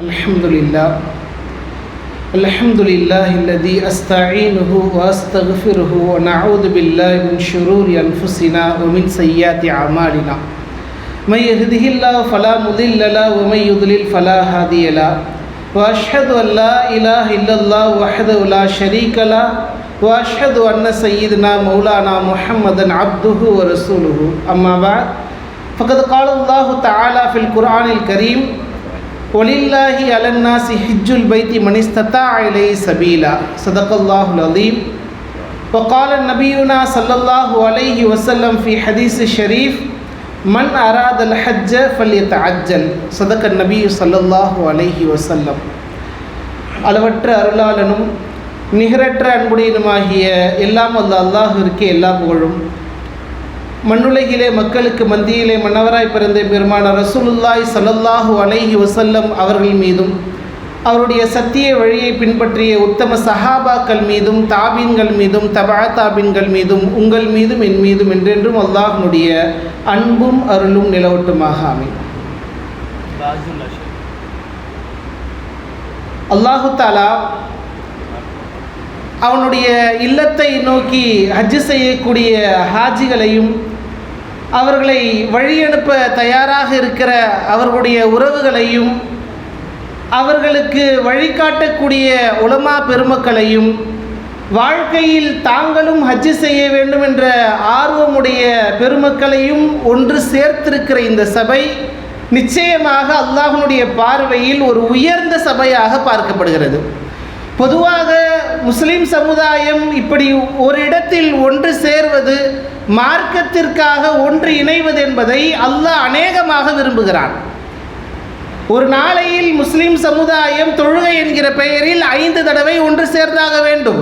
الحمد لله الحمد لله الذي أستعينه وأستغفره ونعوذ بالله من شرور أنفسنا ومن سيئات أعمالنا. من يهده الله فلا مضل له ومن يضلل فلا هادي له. وأشهد أن لا إله إلا الله وحده لا شريك له. وأشهد أن سيدنا مولانا محمدا عبده ورسوله أما بعد فقد قال الله تعالى في القرآن الكريم ولله على الناس حج البيت من استطاع إليه سبيلا صدق الله العظيم وقال نبينا صلى الله عليه وسلم في حديث الشريف من أراد الحج فليتعجل صدق النبي صلى الله عليه وسلم அளவற்ற அருளாளனும் நிகரற்ற அன்புடையனுமாகிய எல்லாம் அல்ல அல்லாஹிற்கு எல்லா புகழும் மண்ணுலகிலே மக்களுக்கு மத்தியிலே மன்னவராய் பிறந்த பெருமான ரசூலுல்லாய் சல்லல்லாஹு அலைஹி வசல்லம் அவர்கள் மீதும் அவருடைய சத்திய வழியை பின்பற்றிய உத்தம சஹாபாக்கள் மீதும் தாபீன்கள் மீதும் தபா தாபீன்கள் மீதும் உங்கள் மீதும் என் மீதும் என்றென்றும் அல்லாஹ்னுடைய அன்பும் அருளும் நிலவட்டுமாக. அமையும் அல்லாஹு தாலா அவனுடைய இல்லத்தை நோக்கி ஹஜ்ஜு செய்யக்கூடிய ஹாஜிகளையும் அவர்களை வழியனுப்ப தயாராக இருக்கிற அவர்களுடைய உறவுகளையும் அவர்களுக்கு வழிகாட்டக்கூடிய உலமா பெருமக்களையும் வாழ்க்கையில் தாங்களும் ஹஜ்ஜு செய்ய வேண்டும் என்ற ஆர்வமுடைய பெருமக்களையும் ஒன்று சேர்த்திருக்கிற இந்த சபை நிச்சயமாக அல்லாஹனுடைய பார்வையில் ஒரு உயர்ந்த சபையாக பார்க்கப்படுகிறது. பொதுவாக முஸ்லீம் சமுதாயம் இப்படி ஒரு இடத்தில் ஒன்று சேர்வது மார்க்கத்திற்காக ஒன்று இணைவது என்பதை அல்லாஹ் அநேகமாக விரும்புகிறான். ஒரு நாளையில் முஸ்லிம் சமுதாயம் தொழுகை என்கிற பெயரில் ஐந்து தடவை ஒன்று சேர்ந்தாக வேண்டும்.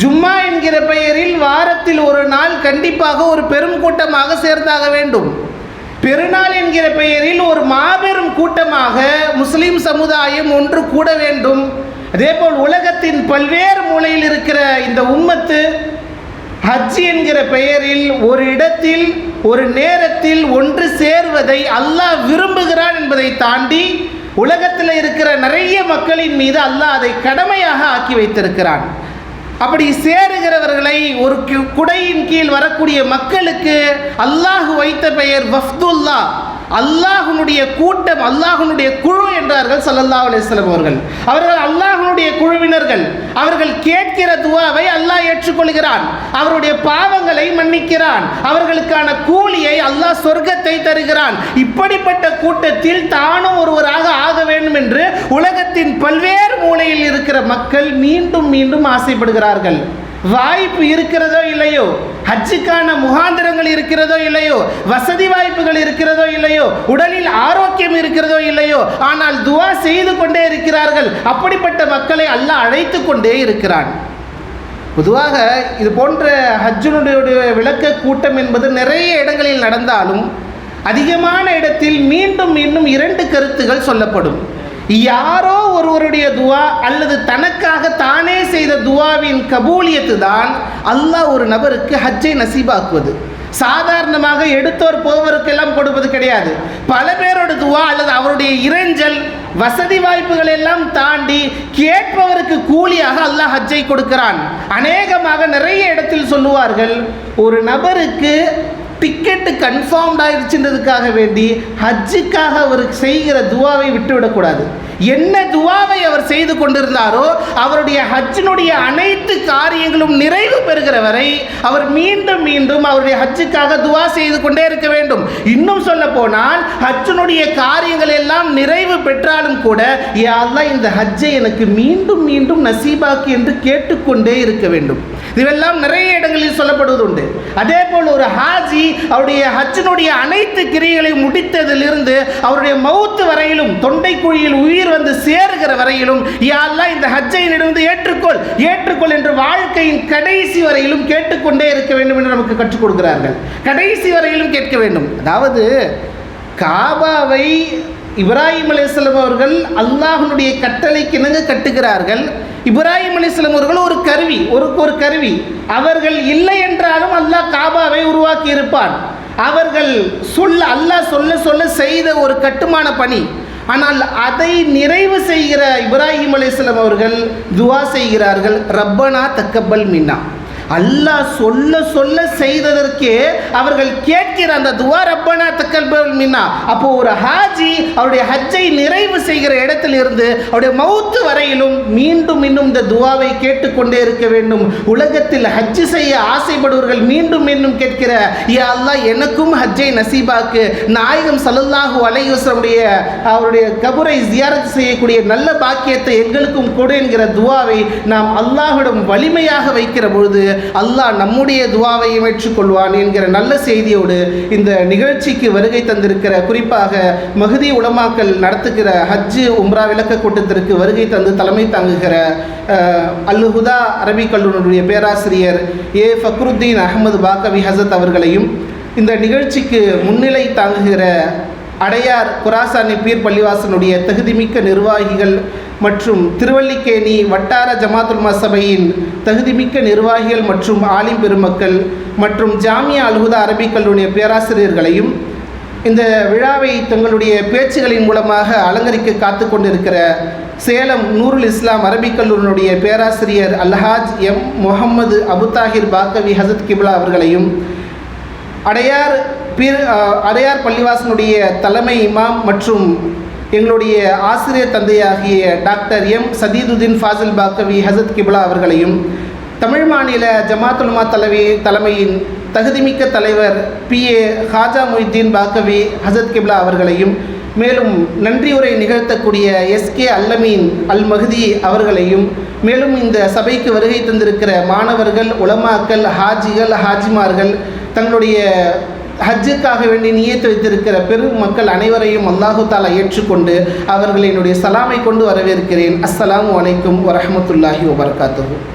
ஜும்மா என்கிற பெயரில் வாரத்தில் ஒரு நாள் கண்டிப்பாக ஒரு பெரும் கூட்டமாக சேர்ந்தாக வேண்டும். பெருநாள் என்கிற பெயரில் ஒரு மாபெரும் கூட்டமாக முஸ்லிம் சமுதாயம் ஒன்று கூட வேண்டும். அதேபோல் உலகத்தின் பல்வேறு மூலையில் இருக்கிற இந்த உம்மத்து ஹஜ் என்கிற பெயரில் ஒரு இடத்தில் ஒரு நேரத்தில் ஒன்று சேர்வதை அல்லாஹ் விரும்புகிறான் என்பதை தாண்டி உலகத்தில் இருக்கிற நிறைய மக்களின் மீது அல்லாஹ் அதை கடமையாக ஆக்கி வைத்திருக்கிறான். அப்படி சேருகிறவர்களை ஒரு குடையின் கீழ் வரக்கூடிய மக்களுக்கு அல்லாஹ் வைத்த பெயர் வஃப்துல்லா அல்லாஹனுடைய கூட்டம் அல்லாஹனுடைய குழு என்றார்கள் சல்லல்லா அலிஸ்லம் அவர்கள். அவர்கள் அல்லாஹனுடைய குழுவினர்கள். அவர்கள் கேட்கிற துவாவை அல்லாஹ் ஏற்றுக்கொள்கிறான். அவருடைய பாவங்களை மன்னிக்கிறான். அவர்களுக்கான கூலியை அல்லாஹ் சொர்க்கத்தை தருகிறான். இப்படிப்பட்ட கூட்டத்தில் தானும் ஒருவராக ஆக வேண்டும் என்று உலகத்தின் பல்வேறு மூலையில் இருக்கிற மக்கள் மீண்டும் மீண்டும் ஆசைப்படுகிறார்கள். வாய்ப்பு இருக்கிறதோ இல்லையோ? ஹஜ்ஜுக்கான முகாந்திரங்கள் இருக்கிறதோ இல்லையோ? வசதி வாய்ப்புகள் இருக்கிறதோ இல்லையோ? உடலில் ஆரோக்கியம் இருக்கிறதோ இல்லையோ? ஆனால் துவா செய்து கொண்டே இருக்கிறார்கள். அப்படிப்பட்ட மக்களை அல்லாஹ் அழைத்து கொண்டே இருக்கிறான். பொதுவாக இது போன்ற ஹஜ்ஜனுடைய விளக்க கூட்டம் என்பது நிறைய இடங்களில் நடந்தாலும் அதிகமான இடத்தில் மீண்டும் மீண்டும் இரண்டு கருத்துகள் சொல்லப்படும். யாரோ ஒருவருடைய துவா அல்லது தனக்காக துவாவின் கபூலியத்து தான் அல்லாஹ் ஒரு நபருக்கு ஹஜ்ஜை நசீபாக்குவது. சாதாரணமாக எடுத்தோர் போவருக்கெல்லாம் கொடுப்பது கிடையாது. பல பேரோட துவா அல்லது அவருடைய இறைஞ்சல் வசதி வாய்ப்புகள் எல்லாம் தாண்டி கேட்பவருக்கு கூலியாக அல்லாஹ் ஹஜ்ஜை கொடுக்கிறான். அநேகமாக நிறைய இடத்தில் சொல்லுவார்கள் ஒரு நபருக்கு டிக்கெட்டு கன்ஃபார்ம்ட் ஆயிடுச்சுன்றதுக்காக வேண்டி ஹஜ்ஜுக்காக அவர் செய்கிற துவாவை விட்டுவிடக்கூடாது. என்ன துவாவை அவர் செய்து கொண்டிருந்தாரோ அவருடைய ஹஜ்ஜினுடைய அனைத்து காரியங்களும் நிறைவு பெறுகிற வரை அவர் மீண்டும் மீண்டும் அவருடைய ஹஜ்ஜுக்காக துவா செய்து கொண்டே இருக்க வேண்டும். இன்னும் சொல்ல போனால் ஹஜ்ஜினுடைய காரியங்கள் எல்லாம் நிறைவு பெற்றாலும் கூட யாரெல்லாம் இந்த ஹஜ்ஜை எனக்கு மீண்டும் மீண்டும் நசீபாக்கு என்று கேட்டுக்கொண்டே இருக்க வேண்டும். இதுவெல்லாம் நிறைய இடங்களில் சொல்லப்படுவது உண்டு அதே போல் ஒரு ஹாஜி அவருடைய ஹஜ்ஜினுடைய அனைத்து கிரிகளை முடித்ததிலிருந்து அவருடைய மவுத்து வரையிலும் தொண்டை குழியில் உயிர் வந்து சேருகிற வரையிலும் யாரெல்லாம் இந்த ஹஜ்ஜை நெடுந்து ஏற்றுக்கொள் ஏற்றுக்கொள் என்று வாழ்க்கையின் கடைசி வரையிலும் கேட்டுக்கொண்டே இருக்க வேண்டும் என்று நமக்கு கற்றுக் கொடுக்கிறார்கள். கடைசி வரையிலும் கேட்க வேண்டும். அதாவது காபாவை இப்ராஹிம் அலிஸ்லம் அவர்கள் அல்லாஹனுடைய கட்டளைக்கு கட்டுகிறார்கள். இப்ராஹிம் அலிஸ்லம் அவர்கள் ஒரு கருவி ஒரு ஒரு கருவி. அவர்கள் இல்லை என்றாலும் அல்லாஹ் காபாவை உருவாக்கி இருப்பான். அவர்கள் சொல்ல அல்லாஹ் சொல்ல சொல்ல செய்த ஒரு கட்டுமான பணி. ஆனால் அதை நிறைவு செய்கிற இப்ராஹிம் அலைஹிஸ்ஸலாம் அவர்கள் துவா செய்கிறார்கள் ரப்பனா தக்கபல் மின்னா. அல்லாஹ் சொல்ல சொல்ல செய்ததற்கே அவர்கள் கேட்கிற அந்த துவா ரப்பனா தக்கல் மின்னா. அப்போ ஒரு ஹாஜி அவருடைய ஹஜ்ஜை நிறைவு செய்கிற இடத்தில் இருந்து அவருடைய மௌத்து வரையிலும் மீண்டும் இன்னும் இந்த துவாவை கேட்டுக்கொண்டே இருக்க வேண்டும். உலகத்தில் ஹஜ் செய்ய ஆசைப்படுவர்கள் மீண்டும் மீண்டும் கேட்கிற யா அல்லாஹ் எனக்கும் ஹஜ்ஜை நசீபாக்கு. நாயகம் சல்லல்லாஹு அலையுடைய அவருடைய கபுரை ஜியாரத் செய்யக்கூடிய நல்ல பாக்கியத்தை எங்களுக்கும் கொடு என்கிற துவாவை நாம் அல்லாஹிடம் வலிமையாக வைக்கிற பொழுது அல்லாஹ் நம்முடைய துவாவையும் ஏற்றுக்கொள்வான் என்கிற நல்ல செய்தியோடு இந்த நிகழ்ச்சிக்கு வருகை தந்திருக்கிற குறிப்பாக மகுதி உலமாக்கல் நடத்துகிற ஹஜ்ஜு உம்ரா விளக்க கூட்டத்திற்கு வருகை தந்து தலைமை தாங்குகிற அல்ஹுதா அரபிக் கல்லூரியுடைய பேராசிரியர் ஏ. ஃபக்ருத்தீன் அகமது பாக்கவி ஹசத் அவர்களையும் இந்த நிகழ்ச்சிக்கு முன்னிலை தாங்குகிற அடையார் குராசானி பீர் பள்ளிவாசனுடைய தகுதிமிக்க நிர்வாகிகள் மற்றும் திருவல்லிக்கேணி வட்டார ஜமாத்துல் மசபையின் தகுதிமிக்க நிர்வாகிகள் மற்றும் ஆலிம் பெருமக்கள் மற்றும் ஜாமியா அல்ஹுதா அரபிக் கல்லூரிய பேராசிரியர்களையும் இந்த விழாவை தங்களுடைய பேச்சுகளின் மூலமாக அலங்கரிக்க காத்து கொண்டிருக்கிற சேலம் நூருல் இஸ்லாம் அரபிக் கல்லூரியினுடைய பேராசிரியர் அல்ஹாஜ் எம் முகமது அபுதாஹிர் பாக்கவி ஹசத் கிப்லா அவர்களையும் அடையார் பீர் அடையார் பள்ளிவாசனுடைய தலைமை இமாம் மற்றும் எங்களுடைய ஆசிரியர் தந்தையாகிய டாக்டர் எம் சதீதுதீன் ஃபாசில் பாக்கவி ஹசத் கிப்லா அவர்களையும் தமிழ் மாநில ஜமாத்துல்மா தலைவி தலைமையின் தகுதிமிக்க தலைவர் பி. ஏ. ஹாஜா மொய்தீன் பாக்கவி ஹசத் கிப்லா அவர்களையும் மேலும் நன்றியுரை நிகழ்த்தக்கூடிய எஸ்கே அல்லமீன் அல் மஹதி அவர்களையும் மேலும் இந்த சபைக்கு வருகை தந்திருக்கிற மாணவர்கள் உலமாக்கள் ஹாஜிகள் ஹாஜிமார்கள் தங்களுடைய ஹஜ்ஜுக்காக வேண்டி நியத்து வைத்திருக்கிற பெரும் மக்கள் அனைவரையும் அல்லாஹு தாலா ஏற்றுக்கொண்டு அவர்களினுடைய சலாமை கொண்டு வரவேற்கிறேன். அஸ்ஸலாமு அலைக்கும் வரமத்துல்லாஹி வபரகாத்துஹு.